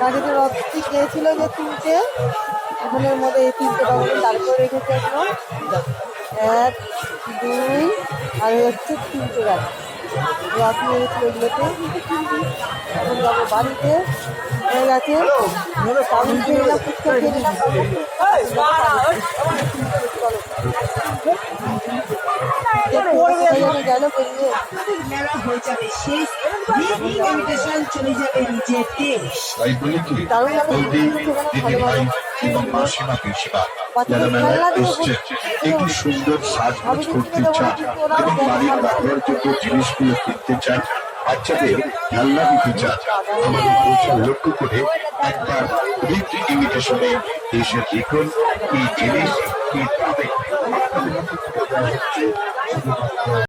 বাড়িতে রথটি চেয়েছিল যে তিনটে। ওখানের মধ্যে এই তিনটে বাবুকে করে রেখেছে একদম এক দুই আর হচ্ছে তিনটে গাড়ি রথ গেছিল এগুলোতে? এখন যাব বাড়িতে। হয়ে গেছে। চাউমিন খেয়ে নিলাম ফুচকা খেয়ে নিলাম একটু সুন্দর সাজগোজ করতে চান এবং বাড়ির জিনিসগুলো কিনতে চান বাচ্চাদের খেলনা দিতে চান আমাদের লক্ষ্য করে বিগ ইমিটেশনে এসে দেখুন এই জিনিস কি পাবে